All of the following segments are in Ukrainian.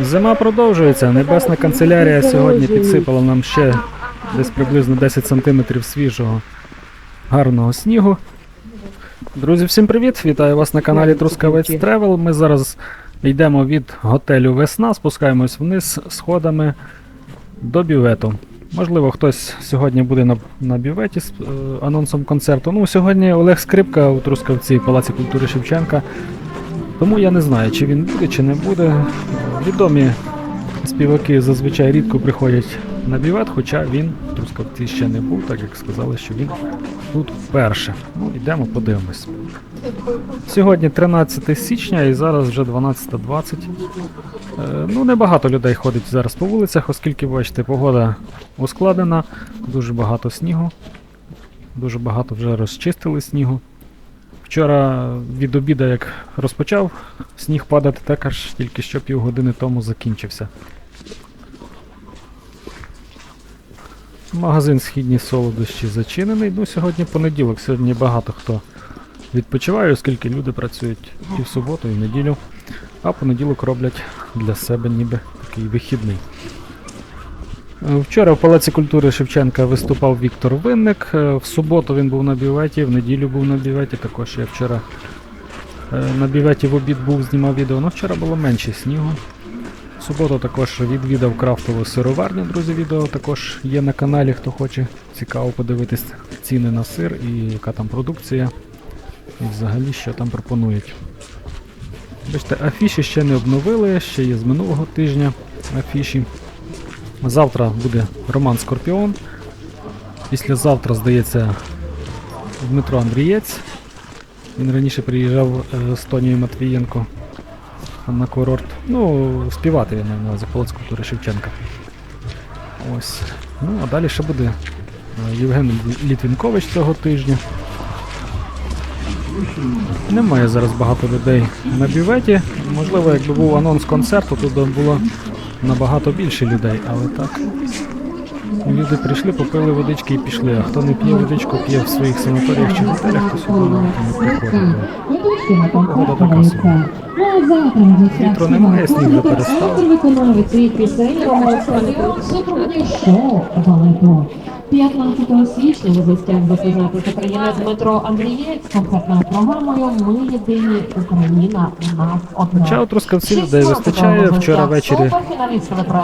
Зима продовжується. Небесна канцелярія сьогодні підсипала нам ще десь приблизно 10 см свіжого гарного снігу. Друзі, всім привіт! Вітаю вас на каналі Трускавець Тревел. Ми зараз йдемо від готелю Весна, спускаємось вниз сходами до бювету. Можливо, хтось сьогодні буде на, на бюветі з е, анонсом концерту. Ну, сьогодні Олег Скрипка у Трускавці Палаці культури Шевченка. Тому я не знаю, чи він буде, чи не буде. Відомі співаки зазвичай рідко приходять на бівет, хоча він в ще не був, так як сказали, що він тут вперше. Ну, йдемо, подивимось. Сьогодні 13 січня і зараз вже 12.20. Е, ну, небагато людей ходить зараз по вулицях, оскільки, бачите, погода ускладнена, дуже багато снігу. Дуже багато вже розчистили снігу. Вчора від обіда, як розпочав сніг падати, також тільки що півгодини тому закінчився. Магазин східні солодощі зачинений. Ну, сьогодні понеділок, сьогодні багато хто відпочиває, оскільки люди працюють і в суботу, і в неділю, а понеділок роблять для себе ніби такий вихідний. Е, Вчора в Палаці культури Шевченка виступав Віктор Винник. Е, В суботу він був на бюветі, в неділю був на бюветі. Також я вчора е, на бюветі в обід був, знімав відео. Ну вчора було менше снігу. В суботу також відвідав крафтову сироварню, друзі. Відео також є на каналі, хто хоче цікаво подивитись ціни на сир і яка там продукція. І взагалі що там пропонують. Бачите, афіші ще не обновили, ще є з минулого тижня афіші. Завтра буде Роман Скорпіон. Післязавтра, здається, Дмитро Андрієць. Він раніше приїжджав е, з Тонією Матвієнко на курорт. Ну, співати маю на увазі Палац культури Шевченка. Ось. Ну, а далі ще буде е, Євген Літвінкович цього тижня. Немає зараз багато людей на бюветі. Можливо, якби був анонс концерту, то було набагато більше людей, але так. Люди прийшли, попили водички і пішли. А хто не п'є водичку, п'є в своїх санаторіях чи готелях, то сюди не приходить. Погода така собі. Вітру немає, сніг вже перестав. Виконавець цієї пісень шоу «Балетно». 15 січня в гостях засвідчити українець Дмитро Андрієць з концертною програмою Ми єдині Україна у нас одна. Хоча у Трускавці людей вистачає. Вчора ввечері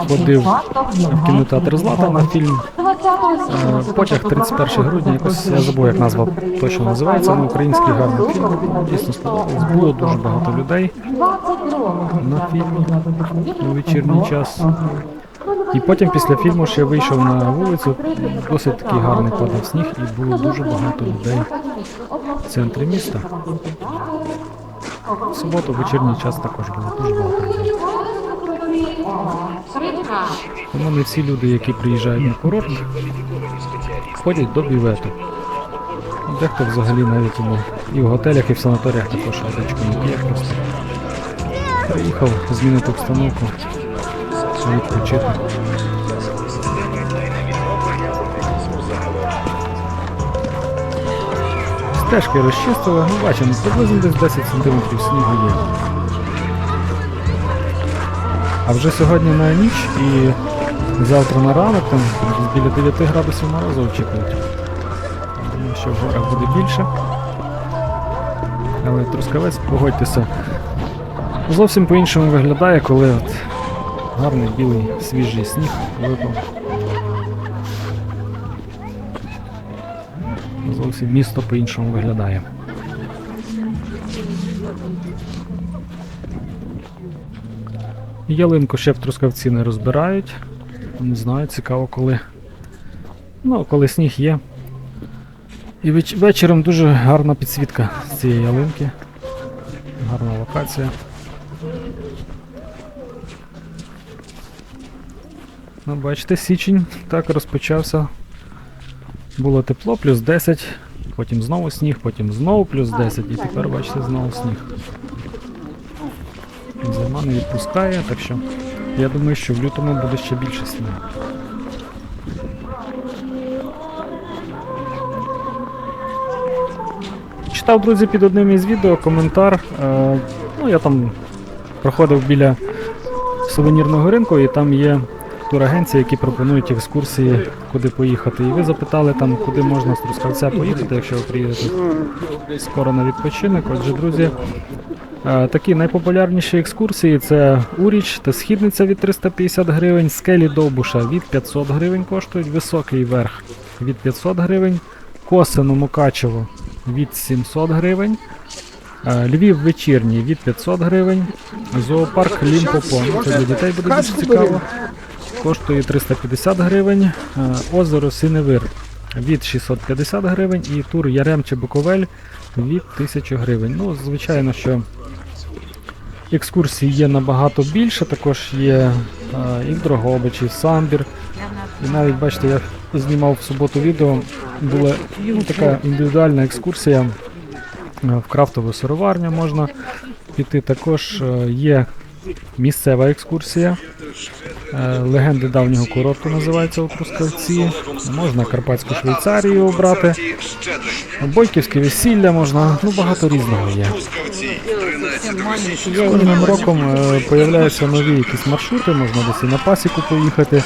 ходив в кінотеатр Злата на фільм. Е, Потяг 31 грудня, якось я забув, як назва точно називається, але український гарний фільм. Дійсно сподобалось. Було дуже багато людей на фільмі у вечірній час. І потім після фільму ще вийшов на вулицю, досить такий гарний падав сніг, і було дуже багато людей в центрі міста. В суботу, вечірній час також було дуже багато людей. Тому не всі люди, які приїжджають на курорт, ходять до бювету. Дехто взагалі навіть і в готелях, і в санаторіях також водичку не п'є просто. Приїхав змінити обстановку, відпочити. Стежки розчистили, ну бачимо, приблизно десь 10 см снігу є. А вже сьогодні на ніч і завтра на ранок там біля 9 градусів морозу очікують. Думаю, що в горах буде більше. Але трускавець, погодьтеся, зовсім по-іншому виглядає, коли от гарний білий свіжий сніг випав. Зовсім місто по-іншому виглядає. Ялинку ще в Трускавці не розбирають. Не знаю, цікаво коли. Ну, коли сніг є. І веч- вечором дуже гарна підсвітка з цієї ялинки. Гарна локація. Ну, бачите, січень так розпочався. Було тепло, плюс 10, потім знову сніг, потім знову плюс 10, і тепер бачите знову сніг. Зима не відпускає, так що я думаю, що в лютому буде ще більше снігу. Читав, друзі, під одним із відео коментар. Е, ну, я там проходив біля сувенірного ринку, і там є турагенції, які пропонують екскурсії, куди поїхати. І ви запитали там, куди можна з Трускавця поїхати, якщо ви приїдете скоро на відпочинок. Отже, друзі, е, такі найпопулярніші екскурсії це Уріч та Східниця від 350 гривень, скелі Довбуша від 500 гривень коштують, високий верх від 500 гривень, Косино Мукачево від 700 гривень. Е, Львів вечірній від 500 гривень. Зоопарк Лімпопо. Для дітей буде дуже цікаво. Коштує 350 гривень. Е, Озеро Синевир від 650 гривень. І тур Яремче Буковель від 1000 гривень. Ну, звичайно, що екскурсій є набагато більше. Також є е, і в і Самбір. І навіть бачите, я знімав в суботу відео. Була ну, така індивідуальна екскурсія е, в крафтову сироварню можна піти. Також є місцева екскурсія. Е, Легенди давнього курорту називається у Трускавці. Можна Карпатську Швейцарію обрати. Бойківське весілля можна, ну багато різного є. З кожним роком е, появляються нові якісь маршрути, можна десь і на пасіку поїхати,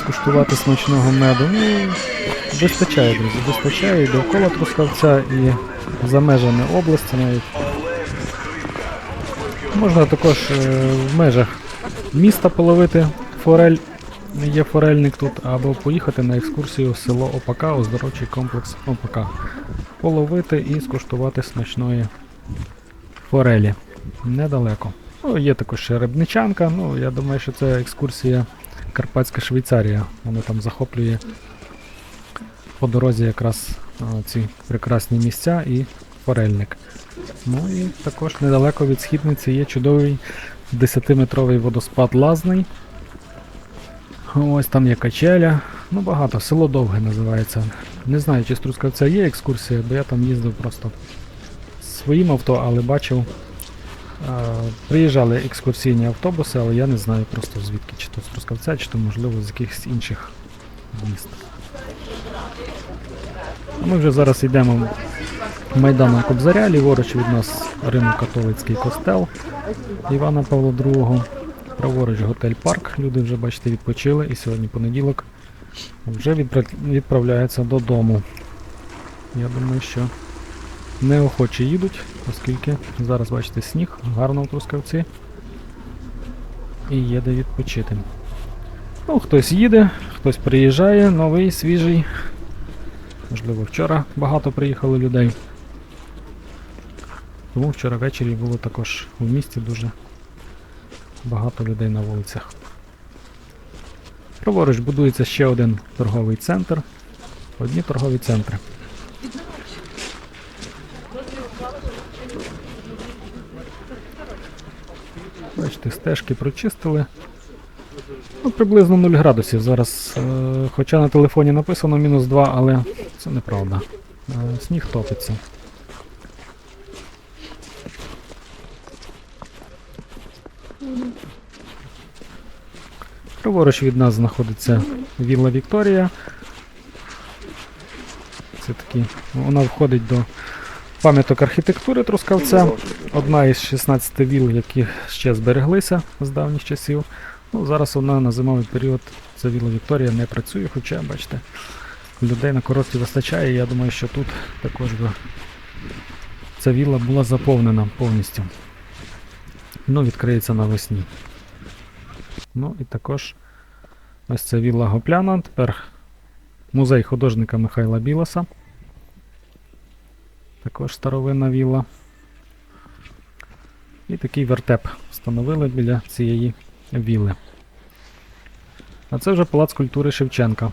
скуштувати смачного меду. Ну, вистачає, друзі, вистачає і довкола Трускавця, і за межами області навіть. Можна також е, в межах міста половити форель, є форельник тут, або поїхати на екскурсію в село Опака, оздоровчий комплекс Опака. Половити і скуштувати смачної форелі. Недалеко. Ну, є також ще Рибничанка, ну я думаю, що це екскурсія Карпатська Швейцарія. Вона там захоплює по дорозі якраз ці прекрасні місця і форельник. Ну і також недалеко від східниці є чудовий 10-метровий водоспад Лазний. Ось там є качеля. Ну багато, село Довге називається. Не знаю, чи з Трускавця є екскурсія, бо я там їздив просто своїм авто, але бачив. е, Приїжджали екскурсійні автобуси, але я не знаю просто звідки, чи то з Трускавця, чи то можливо з якихось інших міст. Ми вже зараз йдемо Майданом Кобзаря, ліворуч від нас Римо-католицький костел Івана Павла II. Праворуч готель Парк. Люди вже, бачите, відпочили і сьогодні понеділок вже відпра- відправляються додому. Я думаю, що неохоче їдуть, оскільки зараз бачите сніг, гарно в Трускавці. І є де відпочити. Ну, хтось їде, хтось приїжджає, новий, свіжий. Можливо, вчора багато приїхало людей. Тому вчора ввечері було також в місті дуже багато людей на вулицях. Праворуч будується ще один торговий центр. Одні торгові центри. Бачите, стежки прочистили. Ну, приблизно 0 градусів. Зараз, е, хоча на телефоні написано мінус 2, але це неправда. Е, сніг топиться. Праворуч від нас знаходиться Вілла Вікторія. Це такі. Вона входить до пам'яток архітектури Трускавця. Одна із 16 віл, які ще збереглися з давніх часів. Ну, зараз вона на зимовий період, ця вілла Вікторія не працює, хоча, бачите, людей на курорті вистачає. Я думаю, що тут також ця вілла була заповнена повністю. Ну, відкриється навесні. Ну і також ось це вілла Гопляна. Тепер музей художника Михайла Білоса. Також старовинна вілла. І такий вертеп встановили біля цієї вілли. А це вже палац культури Шевченка.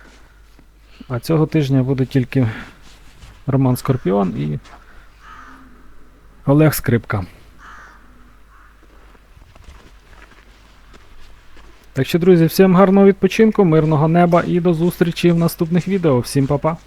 А цього тижня буде тільки Роман Скорпіон і Олег Скрипка. Так що, друзі, всім гарного відпочинку, мирного неба і до зустрічі в наступних відео. Всім па-па!